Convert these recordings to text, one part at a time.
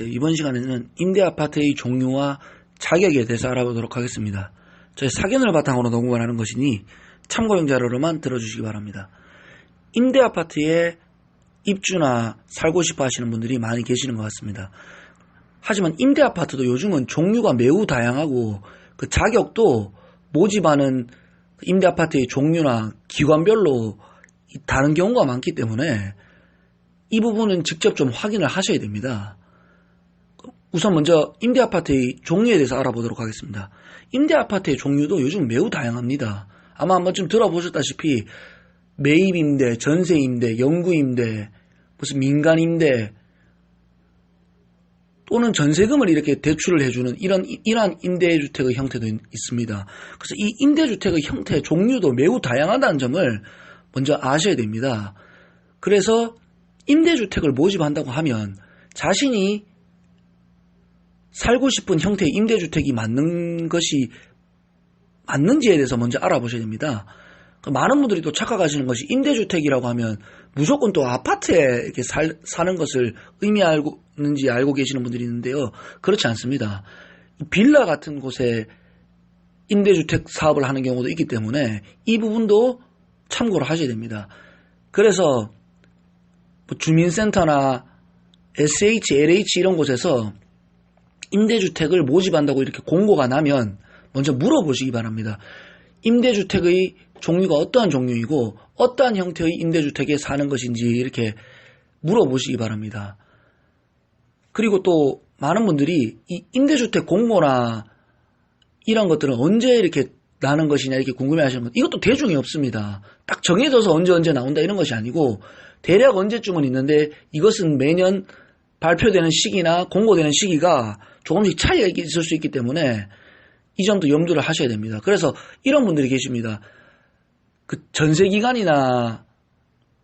이번 시간에는 임대 아파트의 종류와 자격에 대해서 알아보도록 하겠습니다. 저희 사견을 바탕으로 녹음을 하는 것이니 참고용 자료로만 들어주시기 바랍니다. 임대 아파트에 입주나 살고 싶어 하시는 분들이 많이 계시는 것 같습니다. 하지만 임대 아파트도 요즘은 종류가 매우 다양하고 그 자격도 모집하는 임대 아파트의 종류나 기관별로 다른 경우가 많기 때문에 이 부분은 직접 좀 확인을 하셔야 됩니다. 우선 먼저 임대 아파트의 종류에 대해서 알아보도록 하겠습니다. 임대 아파트의 종류도 요즘 매우 다양합니다. 아마 한 번쯤 들어보셨다시피 매입 임대, 전세 임대, 영구 임대, 무슨 민간 임대 또는 전세금을 이렇게 대출을 해주는 이런 이러한 임대주택의 형태도 있- 있습니다. 그래서 이 임대주택의 형태 종류도 매우 다양하다는 점을 먼저 아셔야 됩니다. 그래서 임대주택을 모집한다고 하면 자신이 살고 싶은 형태의 임대주택이 맞는 것이 맞는지에 대해서 먼저 알아보셔야 됩니다. 그 많은 분들이 또 착각하시는 것이 임대주택이라고 하면 무조건 또 아파트에 이렇게 살, 사는 것을 의미하는지 알고 계시는 분들이 있는데요. 그렇지 않습니다. 빌라 같은 곳에 임대주택 사업을 하는 경우도 있기 때문에 이 부분도 참고를 하셔야 됩니다. 그래서 뭐 주민센터나 SH, LH 이런 곳에서 임대주택을 모집한다고 이렇게 공고가 나면 먼저 물어보시기 바랍니다. 임대주택의 종류가 어떠한 종류이고 어떠한 형태의 임대주택에 사는 것인지 이렇게 물어보시기 바랍니다. 그리고 또 많은 분들이 이 임대주택 공고나 이런 것들은 언제 이렇게 나는 것이냐 이렇게 궁금해 하시는 분 이것도 대중이 없습니다. 딱 정해져서 언제 언제 나온다 이런 것이 아니고 대략 언제쯤은 있는데 이것은 매년 발표되는 시기나 공고되는 시기가 조금씩 차이가 있을 수 있기 때문에 이 점도 염두를 하셔야 됩니다. 그래서 이런 분들이 계십니다. 그 전세 기간이나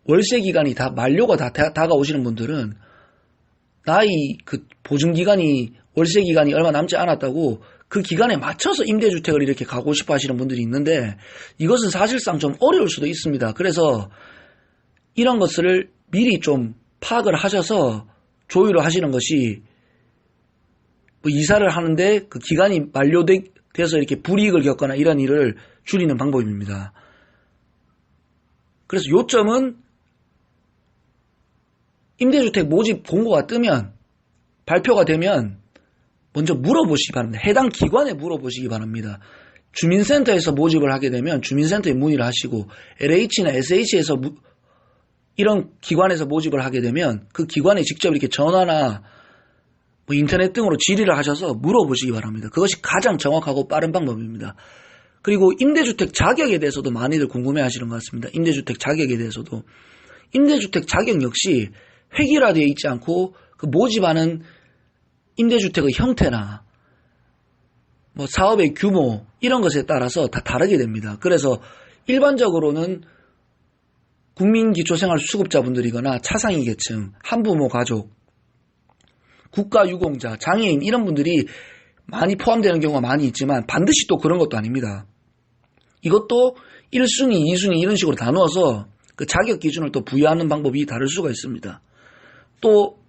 월세 기간이 다 만료가 다 다- 다가오시는 분들은 나이 그 보증 기간이 월세 기간이 얼마 남지 않았다고 그 기간에 맞춰서 임대주택을 이렇게 가고 싶어 하시는 분들이 있는데 이것은 사실상 좀 어려울 수도 있습니다. 그래서 이런 것을 미리 좀 파악을 하셔서 조율을 하시는 것이 뭐 이사를 하는데 그 기간이 만료돼서 이렇게 불이익을 겪거나 이런 일을 줄이는 방법입니다. 그래서 요점은 임대주택 모집 공고가 뜨면 발표가 되면 먼저 물어보시기 바랍니다. 해당 기관에 물어보시기 바랍니다. 주민센터에서 모집을 하게 되면 주민센터에 문의를 하시고 LH나 SH에서 이런 기관에서 모집을 하게 되면 그 기관에 직접 이렇게 전화나 뭐 인터넷 등으로 질의를 하셔서 물어보시기 바랍니다. 그것이 가장 정확하고 빠른 방법입니다. 그리고 임대주택 자격에 대해서도 많이들 궁금해 하시는 것 같습니다. 임대주택 자격에 대해서도. 임대주택 자격 역시 획일화되어 있지 않고 그 모집하는 임대주택의 형태나 뭐 사업의 규모 이런 것에 따라서 다 다르게 됩니다. 그래서 일반적으로는 국민기초생활수급자분들이거나 차상위 계층, 한부모 가족, 국가유공자, 장애인 이런 분들이 많이 포함되는 경우가 많이 있지만 반드시 또 그런 것도 아닙니다. 이것도 1순위, 2순위 이런 식으로 나누어서 그 자격 기준을 또 부여하는 방법이 다를 수가 있습니다. 또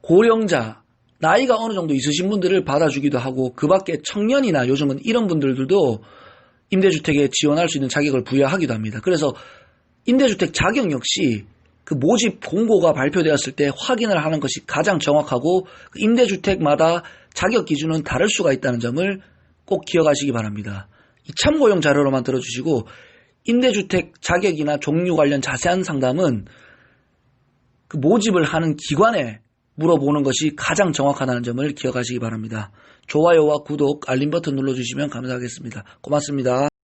고령자, 나이가 어느 정도 있으신 분들을 받아주기도 하고 그 밖에 청년이나 요즘은 이런 분들도 임대주택에 지원할 수 있는 자격을 부여하기도 합니다. 그래서 임대주택 자격 역시 그 모집 공고가 발표되었을 때 확인을 하는 것이 가장 정확하고 그 임대주택마다 자격 기준은 다를 수가 있다는 점을 꼭 기억하시기 바랍니다. 이 참고용 자료로만 들어주시고 임대주택 자격이나 종류 관련 자세한 상담은 그 모집을 하는 기관에 물어보는 것이 가장 정확하다는 점을 기억하시기 바랍니다. 좋아요와 구독, 알림 버튼 눌러주시면 감사하겠습니다. 고맙습니다.